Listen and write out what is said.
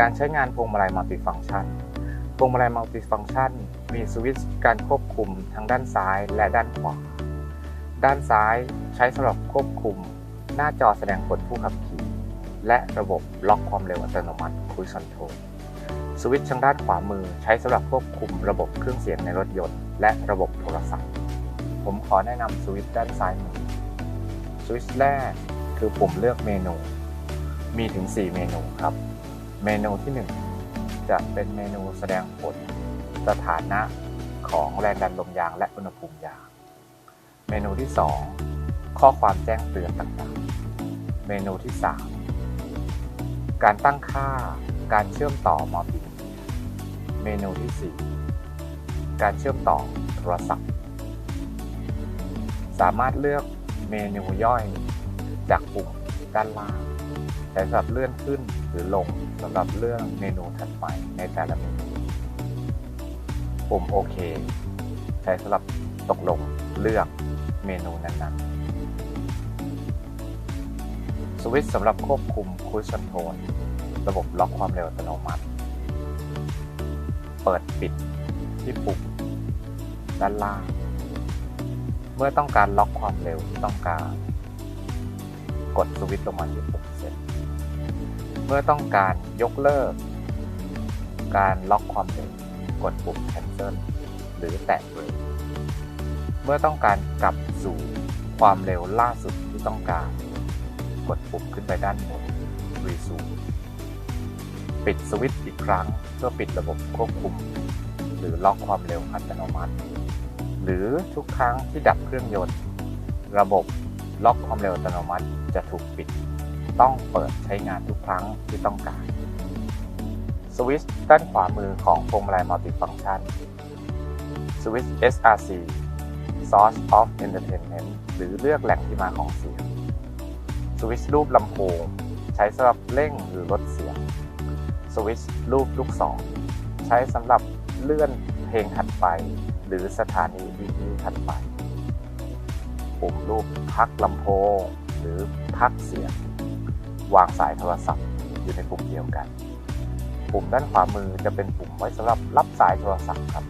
การใช้งานพวงมาลัยมัลติฟังก์ชัน พวงมาลัยมัลติฟังก์ชัน มีสวิตช์การควบคุมทั้งด้านซ้ายและด้านขวา ด้านซ้ายใช้สำหรับควบคุม หน้าจอแสดงผลผู้ขับขี่ และระบบล็อกความเร็วอัตโนมัติ Cruise Control สวิตช์ทางด้านขวามือใช้สำหรับควบคุมระบบเครื่องเสียงในรถยนต์ และระบบโทรศัพท์ ผมขอแนะนำสวิตช์ด้านซ้ายมือ สวิตช์แรกคือปุ่มเลือกเมนู มีถึง 4 เมนูครับ เมนูที่ 1 จะเป็นเมนูแสดงผลสถานะของแรงดันลมยางและอุณหภูมิยาง เมนูที่ 2 ข้อความแจ้งเตือนต่างๆ เมนูที่ 3 การตั้งค่าการเชื่อมต่อมอบิเมนูที่ 4 การเชื่อมต่อโทรศัพท์ สามารถเลือกเมนูย่อยจากปุ่มด้านล่าง สำหรับเลื่อนขึ้นหรือลงสำหรับเลือกเมนูถัดไปในแต่ละเมนูปุ่มโอเคใช้สำหรับตกลงเลือกเมนูนั้นๆ สวิตช์สำหรับควบคุม Cruise Control ระบบล็อกความเร็วอัตโนมัติ เปิดปิดที่ปุ่มด้านล่าง เมื่อต้องการล็อกความเร็วที่ต้องการ กดสวิตช์ลงมาที่ปุ่มเซต เมื่อต้องการยกเลิก การล็อกความเร็วกดปุ่ม cancel หรือแตะเบรกเมื่อต้องการกลับสู่ความเร็วล่าสุดที่ต้องการ กดปุ่มขึ้นไปด้านบน resume ปิดสวิตช์อีกครั้งเพื่อปิดระบบควบคุม หรือล็อกความเร็วอัตโนมัติ หรือทุกครั้งที่ดับเครื่องยนต์ ระบบล็อกความเร็วอัตโนมัติจะถูกปิด ต้องเปิดใช้งานทุกครั้งที่ต้องการ สวิตช์ด้านขวามือของพวงมาลัยมัลติฟังก์ชัน สวิตช์ SRC Source of Entertainment หรือเลือกแหล่งที่มาของเสียง สวิตช์รูปลำโพงใช้สำหรับเร่งหรือลดเสียง สวิตช์รูปลูกศรใช้สำหรับเลื่อนเพลงถัดไป หรือสถานีวิทยุถัดไป ปุ่มรูปพักลำโพง หรือพักเสียง วางสายโทรศัพท์อยู่ในปุ่มเดียวกัน ปุ่มด้านขวามือจะเป็นปุ่มไว้สำหรับรับสายโทรศัพท์ครับ